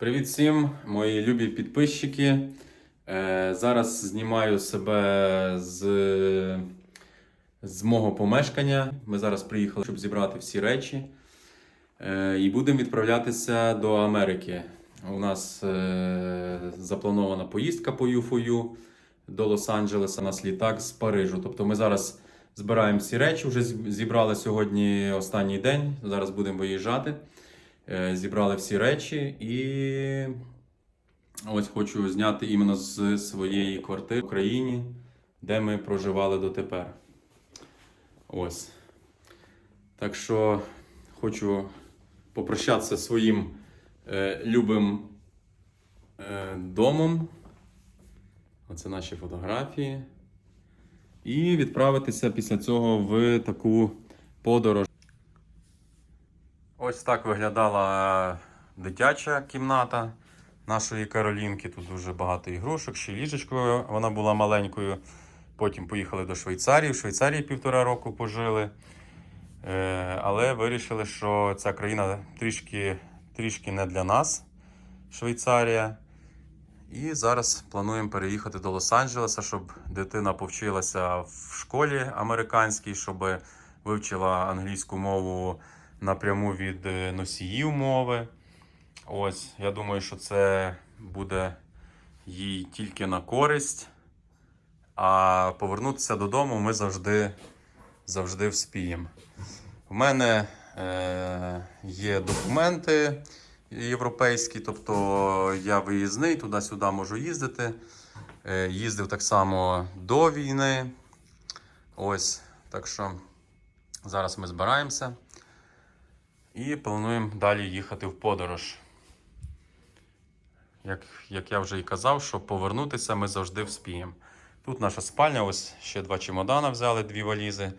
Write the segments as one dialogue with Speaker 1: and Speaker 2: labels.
Speaker 1: Привіт всім, мої любі підписчики. Е, зараз знімаю себе з, з мого помешкання. Ми зараз приїхали, щоб зібрати всі речі. Е, і будемо відправлятися до Америки. У нас е, запланована поїздка по ЮФОЮ до Лос-Анджелеса. У нас літак з Парижу. Тобто ми зараз збираємо всі речі. Вже зібрали сьогодні останній день. Зараз будемо виїжджати. Е, Зібрали всі речі і ось хочу зняти іменно з своєї квартири в Україні, де ми проживали дотепер. Ось. Так що хочу попрощатися своїм е, любим е, домом. Оце наші фотографії. І відправитися після цього в таку подорож. Ось так виглядала дитяча кімната нашої Каролінки. Тут дуже багато ігрушок, ще ліжечко вона була маленькою. Потім поїхали до Швейцарії. В Швейцарії півтора року пожили. Е, але вирішили, що ця країна трішки, трішки не для нас, Швейцарія. І зараз плануємо переїхати до Лос-Анджелеса, щоб дитина повчилася в школі американській, щоб вивчила англійську мову напряму від е, носіїв мови. Ось, я думаю, що це буде їй тільки на користь. А повернутися додому ми завжди, завжди вспіємо. У мене е, є документи європейські, тобто я виїзний, туди-сюди можу їздити. Е, їздив так само до війни. Ось, так що зараз ми збираємося. І плануємо далі їхати в подорож. Як, як я вже і казав, що повернутися ми завжди вспіємо. Тут наша спальня, ось ще два чемодана взяли, дві валізи.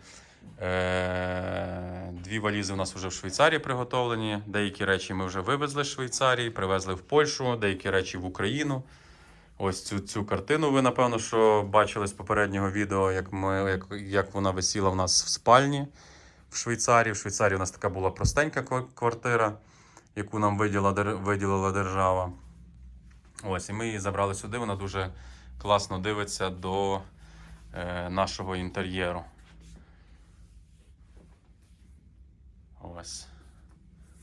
Speaker 1: Е, дві валізи у нас вже в Швейцарії приготовлені. Деякі речі ми вже вивезли з Швейцарії, привезли в Польщу, деякі речі в Україну. Ось цю, цю картину ви, напевно, що бачили з попереднього відео, як, ми, як, як вона висіла в нас в спальні в Швейцарії. В Швейцарії у нас така була простенька квартира, яку нам виділила, держава. Ось, і ми її забрали сюди. Вона дуже класно дивиться до е, нашого інтер'єру. Ось.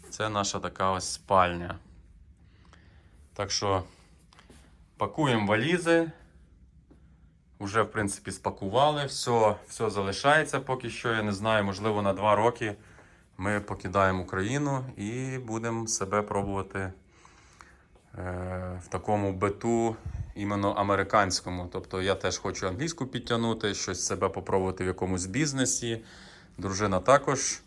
Speaker 1: Це наша така ось спальня. Так що пакуємо валізи. Уже, в принципі, спакували, все, все залишається поки що. Я не знаю, можливо, на два роки ми покидаємо Україну і будемо себе пробувати е, в такому биту іменно американському. Тобто я теж хочу англійську підтягнути, щось себе попробувати в якомусь бізнесі. Дружина також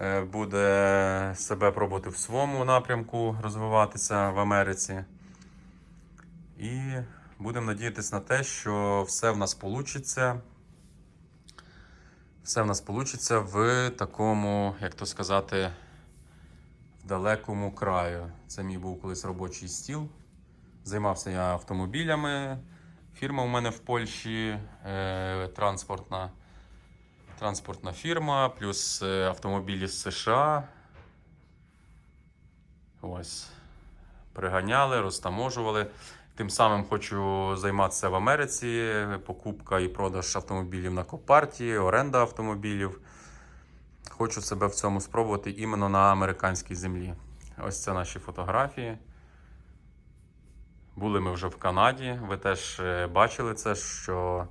Speaker 1: е, буде себе пробувати в своєму напрямку розвиватися в Америці. І будемо надіятися на те, що все в нас вийде. Все в нас вийде в такому, як то сказати, в далекому краю. Це мій був колись робочий стіл. Займався я автомобілями. Фірма у мене в Польщі е, транспортна. Транспортна фірма, плюс е, автомобілі з США. Ось. Приганяли, розтаможували. Тим самим хочу займатися в Америці. Покупка і продаж автомобілів на Копарті, оренда автомобілів. Хочу себе в цьому спробувати іменно на американській землі. Ось це наші фотографії. Були ми вже в Канаді. Ви теж е, бачили це, що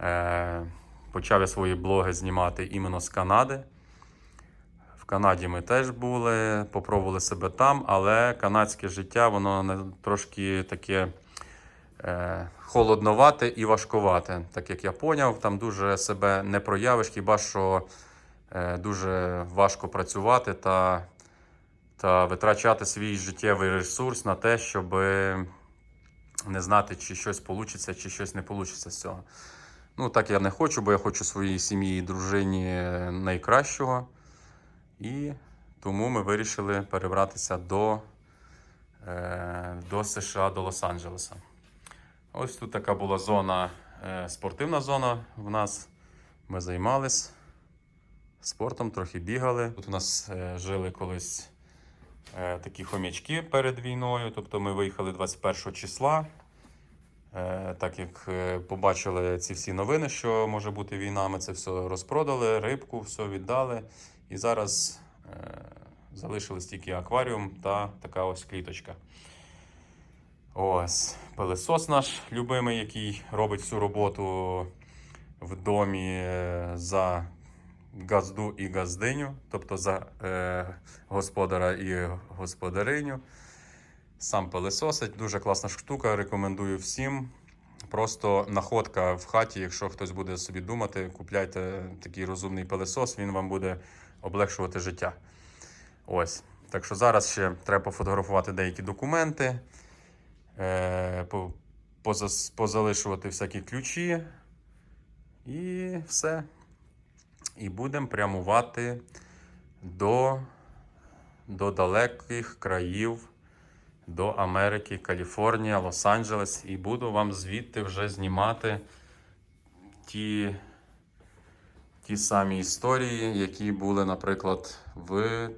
Speaker 1: е, почав я свої блоги знімати іменно з Канади. Канаді ми теж були, попробували себе там, але канадське життя воно трошки таке е, холодновате і важкувате. Так як я поняв, там дуже себе не проявиш, хіба що е, дуже важко працювати та, та витрачати свій життєвий ресурс на те, щоб не знати, чи щось вийде, чи щось не вийде з цього. Ну, так я не хочу, бо я хочу своїй сім'ї і дружині найкращого. І тому ми вирішили перебратися до, е, до США, до Лос-Анджелеса. Ось тут така була зона, е, спортивна зона в нас. Ми займались спортом, трохи бігали. Тут у нас е, жили колись такі хомячки перед війною. Тобто ми виїхали 21 числа. Так як побачили ці всі новини, що може бути війна, ми це все розпродали, рибку, все віддали. І зараз е, залишились тільки акваріум та така ось кліточка. Ось пилисос наш любимий, який робить всю роботу в домі е, за газду і газдиню, тобто за е, господара і господариню. Сам пилисосить, дуже класна штука, рекомендую всім. Просто находка в хаті, якщо хтось буде собі думати, купляйте такий розумний пилисос, він вам буде облегшувати життя. Ось. Так що зараз ще треба пофотографувати деякі документи, е, позалишувати всякі ключі. І все. І будемо прямувати до, до далеких країв, до Америки, Каліфорнія, Лос-Анджелес. І буду вам звідти вже знімати ті, ті самі історії, які були, наприклад, в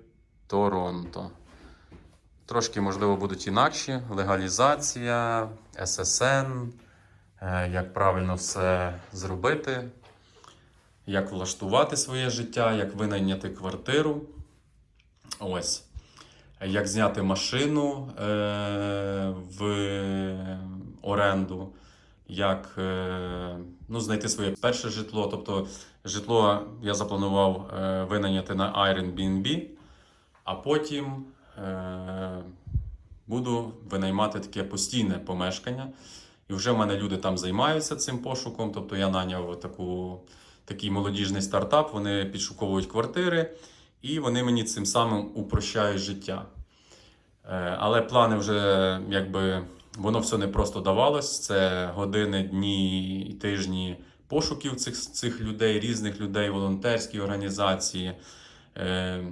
Speaker 1: Торонто. Трошки, можливо, будуть інакші. Легалізація, ССН, е, як правильно все зробити, як влаштувати своє життя, як винайняти квартиру. Ось. Як зняти машину е, в оренду, як е, ну, знайти своє перше житло. Тобто, житло я запланував е, винайняти на Airbnb, а потім е, буду винаймати таке постійне помешкання. І вже в мене люди там займаються цим пошуком. Тобто я наняв таку, такий молодіжний стартап, вони підшуковують квартири, і вони мені цим самим упрощають життя. Але плани вже якби воно все не просто давалось. Це години, дні і тижні пошуків цих, цих людей, різних людей, волонтерські організації. Е,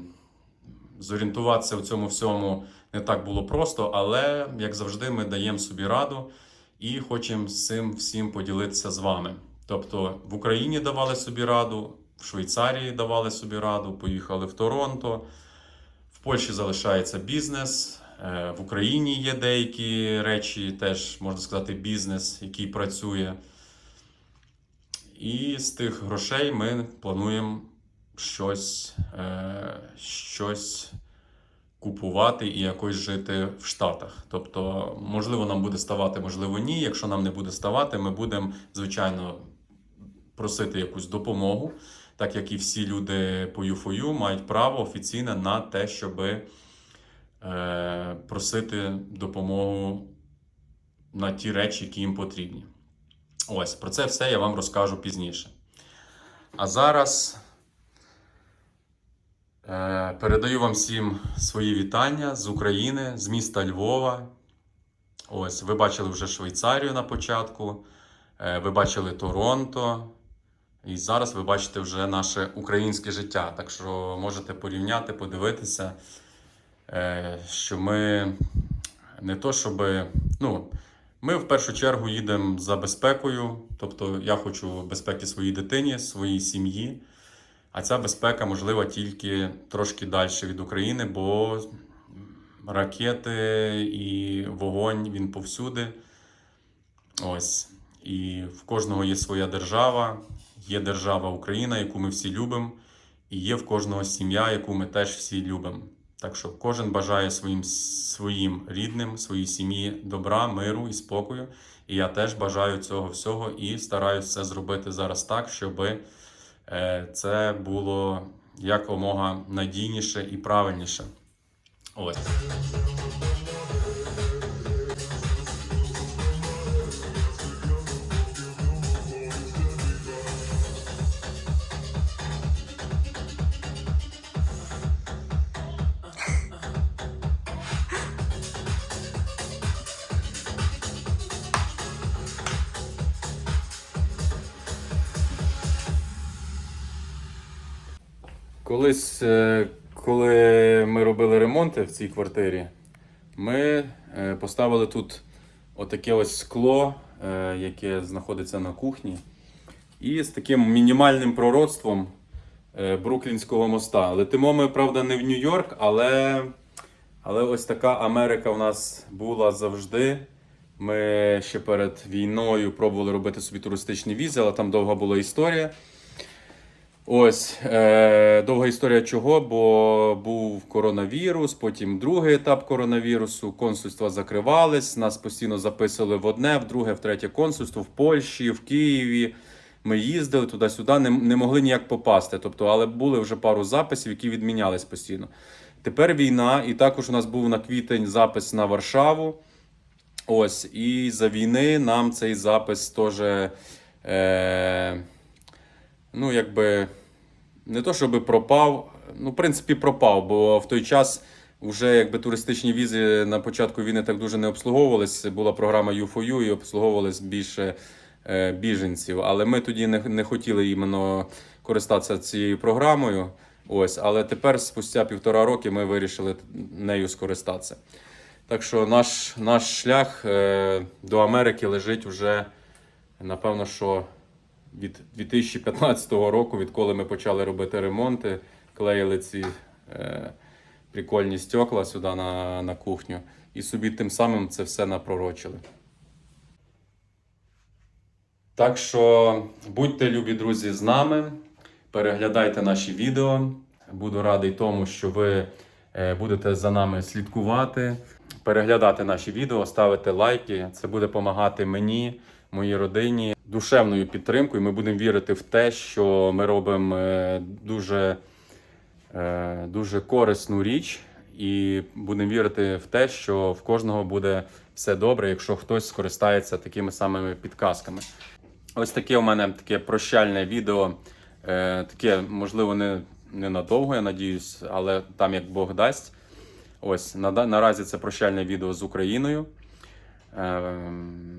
Speaker 1: Зорієнтуватися в цьому всьому не так було просто, але як завжди, ми даємо собі раду і хочемо з цим всім поділитися з вами. Тобто в Україні давали собі раду, в Швейцарії давали собі раду, поїхали в Торонто. В Польщі залишається бізнес. Е, В Україні є деякі речі, теж можна сказати, бізнес, який працює. І з тих грошей ми плануємо щось, е, щось купувати і якось жити в Штатах. Тобто, можливо, нам буде ставати, можливо, ні. Якщо нам не буде ставати, ми будемо, звичайно, просити якусь допомогу, так як і всі люди по ЮФОЮ мають право офіційне на те, щоб е, просити допомогу на ті речі, які їм потрібні. Ось про це все я вам розкажу пізніше. А зараз е, передаю вам всім свої вітання з України, з міста Львова. Ось, ви бачили вже Швейцарію на початку, е, ви бачили Торонто. І зараз ви бачите вже наше українське життя. Так що можете порівняти, подивитися, е, що ми не то, щоб. Ну, ми в першу чергу їдемо за безпекою. Тобто я хочу безпеки своїй дитині, своїй сім'ї. А ця безпека можлива тільки трошки далі від України, бо ракети і вогонь він повсюди. Ось. І в кожного є своя держава, є держава Україна, яку ми всі любимо, і є в кожного сім'я, яку ми теж всі любимо. Так що кожен бажає своїм, своїм рідним, своїй сім'ї добра, миру і спокою. І я теж бажаю цього всього і стараюся це зробити зараз так, щоб е, це було якомога надійніше і правильніше. Ось. Колись, е, коли ми робили ремонти в цій квартирі, ми е, поставили тут отаке ось скло, е, яке знаходиться на кухні, і з таким мінімальним пророцтвом Бруклінського моста. Летимо ми, правда, не в Нью-Йорк, але, Але ось така Америка у нас була завжди. Ми ще перед війною пробували робити собі туристичні візи, але там довга була історія. Ось е, довга історія чого, бо був коронавірус, потім другий етап коронавірусу, консульства закривались, нас постійно записували в одне, в друге, в третє консульство в Польщі, в Києві. Ми їздили туди-сюди, не, не могли ніяк попасти. Тобто, але були вже пару записів, які відмінялись постійно. Тепер війна, і також у нас був на квітень запис на Варшаву. Ось, і за війни нам цей запис теж. Е, ну, якби не то, щоб пропав. Ну, в принципі, пропав, бо в той час вже якби туристичні візи на початку війни так дуже не обслуговувались. Була програма U4U і обслуговувались більше е, біженців. Але ми тоді не, не хотіли іменно користатися цією програмою. Ось, але тепер, спустя півтора роки, ми вирішили нею скористатися. Так що наш, наш шлях е, до Америки лежить вже, напевно, що від 2015 року, відколи ми почали робити ремонти, клеїли ці е, прикольні стекла сюди на, на кухню, і собі тим самим це все напророчили. Так що будьте любі друзі з нами, переглядайте наші відео. Буду радий тому, що ви е, будете за нами слідкувати, переглядати наші відео, ставити лайки. Це буде допомагати мені, моїй родині душевною підтримкою. Ми будемо вірити в те, що ми робимо е, дуже, е, дуже корисну річ, і будемо вірити в те, що в кожного буде все добре, якщо хтось скористається такими самими підказками. Ось таке у мене таке прощальне відео. Е, таке, можливо, не, надовго, я надіюсь, але там як Бог дасть. Ось на, наразі це прощальне відео з Україною. Ем,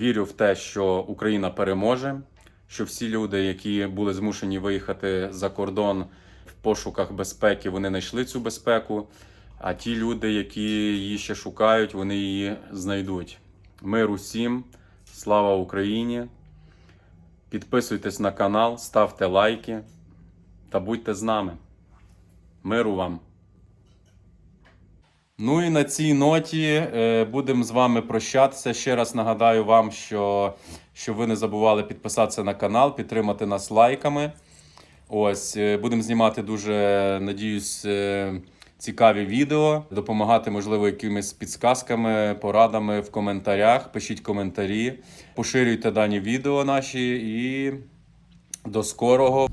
Speaker 1: Вірю в те, що Україна переможе, що всі люди, які були змушені виїхати за кордон в пошуках безпеки, вони знайшли цю безпеку. А ті люди, які її ще шукають, вони її знайдуть. Мир усім, слава Україні! Підписуйтесь на канал, ставте лайки та будьте з нами. Миру вам! Ну і на цій ноті е, будемо з вами прощатися. Ще раз нагадаю вам, що, що ви не забували підписатися на канал, підтримати нас лайками. Ось, е, будемо знімати дуже, надіюсь, е, цікаві відео, допомагати, можливо, якимись підсказками, порадами в коментарях. Пишіть коментарі, поширюйте дані відео наші і до скорого.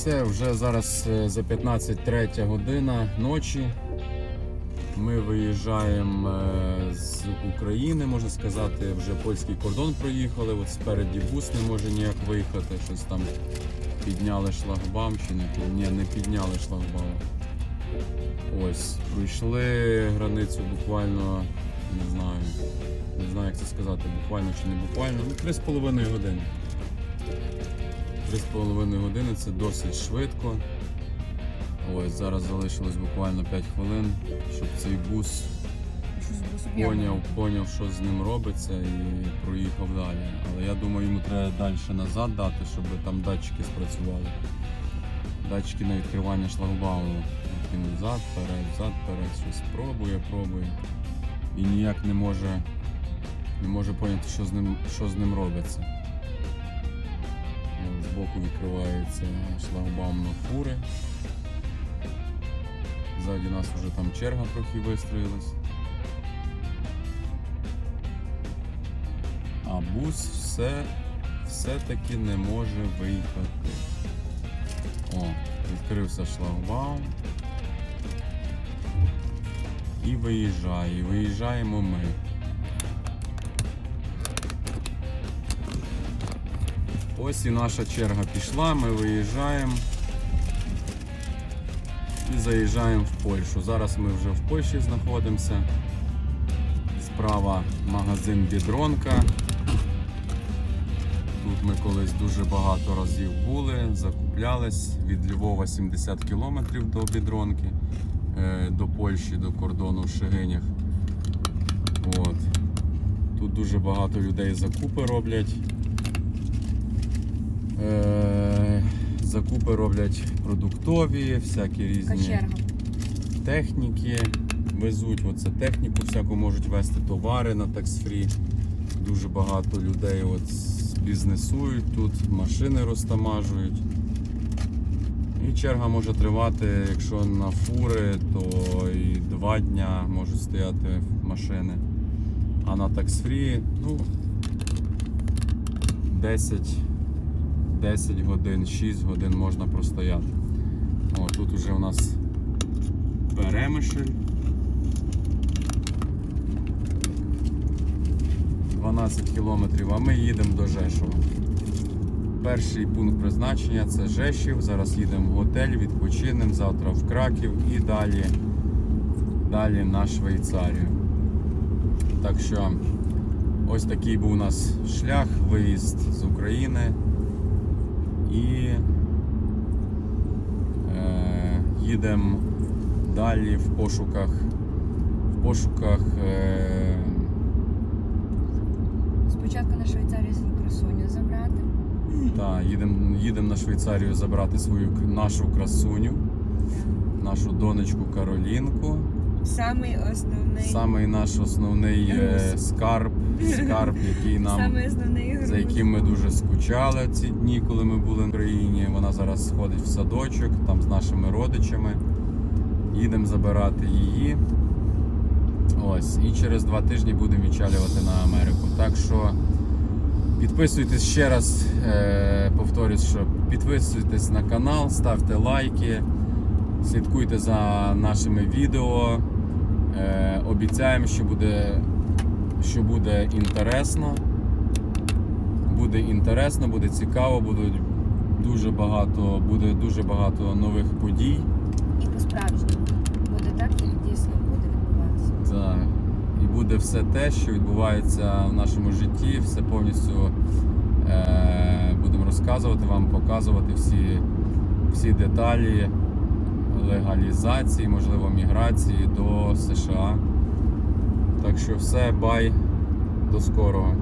Speaker 1: Все, вже зараз е, за 15.03 година ночі. Ми виїжджаємо е, з України, можна сказати, вже польський кордон проїхали. От спереді бус не може ніяк виїхати. Щось там підняли шлагбаум чи не. Ні, не підняли шлагбаум. Ось, пройшли границю буквально, не знаю, не знаю, як це сказати, буквально чи не буквально, ну 3,5 години. 3,5 години це досить швидко. Ось зараз залишилось буквально 5 хвилин, щоб цей бус поняв, поняв, що з ним робиться і проїхав далі. Але я думаю, йому треба далі назад дати, щоб там датчики спрацювали. Датчики на відкривання шлагбауму. Він взад, вперед, взад, вперед, щось пробує, пробує. І ніяк не може, не може поняти, що з ним, що з ним робиться. От Збоку відкривається шлагбаум на фури. Ззаді нас вже там черга трохи вистроїлась. А бус все, все-таки не може виїхати. О, відкрився шлагбаум. І виїжджає. Виїжджаємо ми. Ось і наша черга пішла, ми виїжджаємо і заїжджаємо в Польщу. Зараз ми вже в Польщі знаходимося. Справа магазин Бідронка. Тут ми колись дуже багато разів були, закуплялись від Львова 70 кілометрів до Бідронки, е, до Польщі, до кордону в Шегинях. От. Тут дуже багато людей закупи роблять. Е, Закупи роблять продуктові, всякі різні
Speaker 2: черга?
Speaker 1: техніки. Везуть оце техніку, всяку можуть вести товари на таксфрі. Дуже багато людей от бізнесують тут, машини розтамажують. І черга може тривати, якщо на фури, то і два дня можуть стояти машини. А на таксфрі, ну, 10, 10 годин, 6 годин можна простояти. О, тут уже у нас Перемишль. 12 кілометрів, а ми їдемо до Жешова. Перший пункт призначення це Жешів. Зараз їдемо в готель, відпочинемо, завтра в Краків і далі, далі на Швейцарію. Так що ось такий був у нас шлях, виїзд з України. І е, їдемо далі в пошуках, в пошуках е,
Speaker 2: Спочатку на Швейцарію свою красуню забрати.
Speaker 1: та, їдемо їдем на Швейцарію забрати свою нашу красуню, нашу донечку Каролінку.
Speaker 2: Самий основний.
Speaker 1: Самий наш основний е, скарб, скарб, який нам
Speaker 2: Самий основний груз.
Speaker 1: за яким ми дуже скучали ці дні, коли ми були в Україні. Вона зараз ходить в садочок там з нашими родичами. Їдемо забирати її. Ось, і через два тижні будемо відчалювати на Америку. Так що підписуйтесь ще раз, е, повторюсь, що підписуйтесь на канал, ставте лайки, слідкуйте за нашими відео. Е, обіцяємо, що буде, що буде інтересно буде інтересно, буде цікаво, будуть дуже багато, буде дуже багато нових подій.
Speaker 2: І по-справжньому. Буде так, як дійсно буде відбуватися.
Speaker 1: Так. І буде все те, що відбувається в нашому житті, все повністю е, будемо розказувати вам, показувати всі, всі деталі легалізації, можливо, міграції до США. Так що все, бай, до скорого.